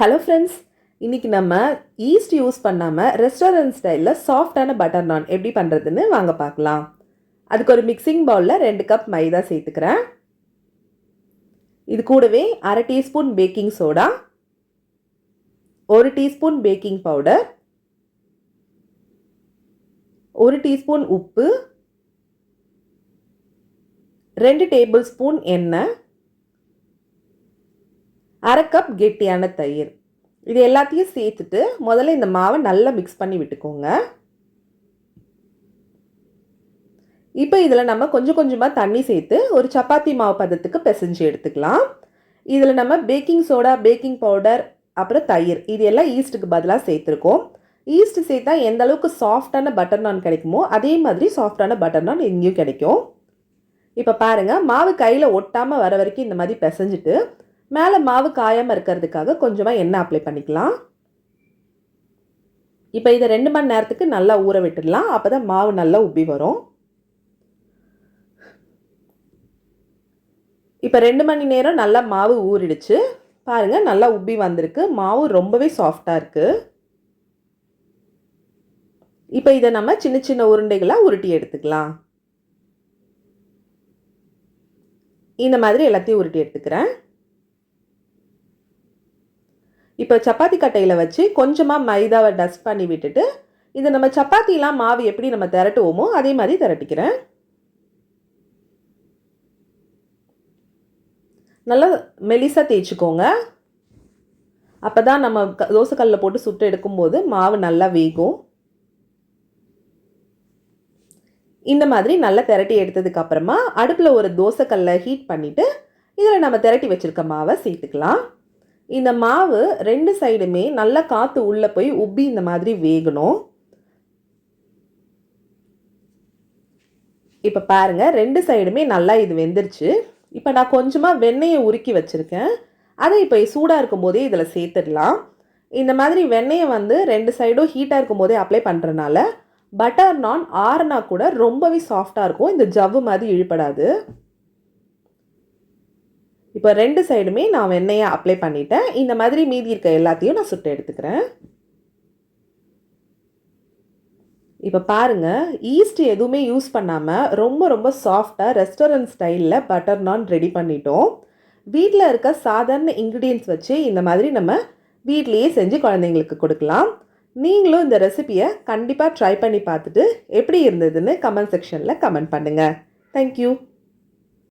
Hello friends இன்றைக்கி நம்ம east use பண்ணாமல் ரெஸ்டாரண்ட் ஸ்டைலில் சாஃப்டான பட்டர் நான் எப்படி பண்ணுறதுன்னு வாங்க பார்க்கலாம். அதுக்கு ஒரு மிக்சிங் பவுலில் ரெண்டு கப் மைதா சேர்த்துக்கிறேன். இது கூடவே அரை டீஸ்பூன் பேக்கிங் சோடா ஒரு டீஸ்பூன் பேக்கிங் பவுடர் ஒரு டீஸ்பூன் உப்பு ரெண்டு டேபிள் ஸ்பூன் எண்ணெய் அரை கப் கெட்டியான தயிர். இது எல்லாத்தையும் சேர்த்துட்டு முதல்ல இந்த மாவை நல்லா மிக்ஸ் பண்ணி விட்டுக்கோங்க. இப்போ இதில் நம்ம கொஞ்சம் கொஞ்சமாக தண்ணி சேர்த்து ஒரு சப்பாத்தி மாவு பதத்துக்கு பிசைஞ்சு எடுத்துக்கலாம். இதில் நம்ம பேக்கிங் சோடா பேக்கிங் பவுடர் அப்புறம் தயிர். இது எல்லாம் ஈஸ்ட்டுக்கு பதிலாக சேர்த்துருக்கோம். ஈஸ்ட் சேர்த்தா எந்த அளவுக்கு சாஃப்டான பட்டர் நான் கிடைக்குமோ அதே மாதிரி சாஃப்டான பட்டர் நான் எங்கேயும் கிடைக்கும். இப்போ பாருங்கள் மாவு கையில் ஒட்டாமல் வர வரைக்கும் இந்த மாதிரி பிசைஞ்சிட்டு மேலே மாவு காயாமல் இருக்கிறதுக்காக கொஞ்சமாக எண்ணெய் அப்ளை பண்ணிக்கலாம். இப்போ இதை ரெண்டு மணி நேரத்துக்கு நல்லா ஊற விட்டுடலாம். அப்போ தான் மாவு நல்லா உப்பி வரும். இப்போ ரெண்டு மணி நேரம் நல்லா மாவு ஊறிடுச்சு. பாருங்கள் நல்லா உப்பி வந்திருக்கு. மாவு ரொம்பவே சாஃப்டாக இருக்குது இப்போ இதை நம்ம சின்ன சின்ன உருண்டைகளாக உருட்டி எடுத்துக்கலாம். இந்த மாதிரி எல்லாத்தையும் உருட்டி எடுத்துக்கிறேன். இப்போ சப்பாத்தி கட்டையில் வச்சு கொஞ்சமாக மைதாவை டஸ்ட் பண்ணி விட்டுட்டு இதை நம்ம சப்பாத்திலாம் மாவு எப்படி நம்ம திரட்டுவோமோ அதே மாதிரி திரட்டிக்கிறேன். நல்லா மெலிசாக தேய்ச்சிக்கோங்க. அப்போ தான் நம்ம தோசைக்கல்லில் போட்டு சுட்டு எடுக்கும்போது மாவு நல்லா வேகும். இந்த மாதிரி நல்லா திரட்டி எடுத்ததுக்கு அப்புறமா அடுப்பில் ஒரு தோசைக்கல்லை ஹீட் பண்ணிவிட்டு இதில் நம்ம திரட்டி வச்சுருக்க மாவை சேர்த்துக்கலாம். இந்த மாவு ரெண்டு சைடுமே நல்லா காற்று உள்ளே போய் உப்பி இந்த மாதிரி வேகணும். இப்போ பாருங்கள் ரெண்டு சைடுமே நல்லா இது வெந்துருச்சு. இப்போ நான் கொஞ்சமாக வெண்ணெயை உருக்கி வச்சுருக்கேன். அதை இப்போ சூடாக இருக்கும் போதே இதில் சேர்த்துடலாம். இந்த மாதிரி வெண்ணெயை வந்து ரெண்டு சைடும் ஹீட்டாக இருக்கும் போதே அப்ளை பண்ணுறனால பட்டர் நான் ஆறுனா கூட ரொம்பவே சாஃப்டாக இருக்கும். இந்த ஜவ்வு மாதிரி இழுப்படாது இப்போ ரெண்டு சைடுமே நான் வெண்ணெயை அப்ளை பண்ணிட்டேன். இந்த மாதிரி மீதி இருக்க எல்லாத்தையும் நான் சுட்டு எடுத்துக்கிறேன். இப்போ பாருங்கள் ஈஸ்ட் எதுவுமே யூஸ் பண்ணாமல் ரொம்ப ரொம்ப சாஃப்டாக ரெஸ்டாரண்ட் ஸ்டைலில் பட்டர் நான் ரெடி பண்ணிட்டோம். வீட்டில் இருக்க சாதாரண இன்க்ரீடியன்ஸ் வச்சு இந்த மாதிரி நம்ம வீட்லேயே செஞ்சு குழந்தைங்களுக்கு கொடுக்கலாம். நீங்களும் இந்த ரெசிபியை கண்டிப்பாக ட்ரை பண்ணி பார்த்துட்டு எப்படி இருந்ததுன்னு கமெண்ட் செக்ஷனில் கமெண்ட் பண்ணுங்கள் தேங்க்யூ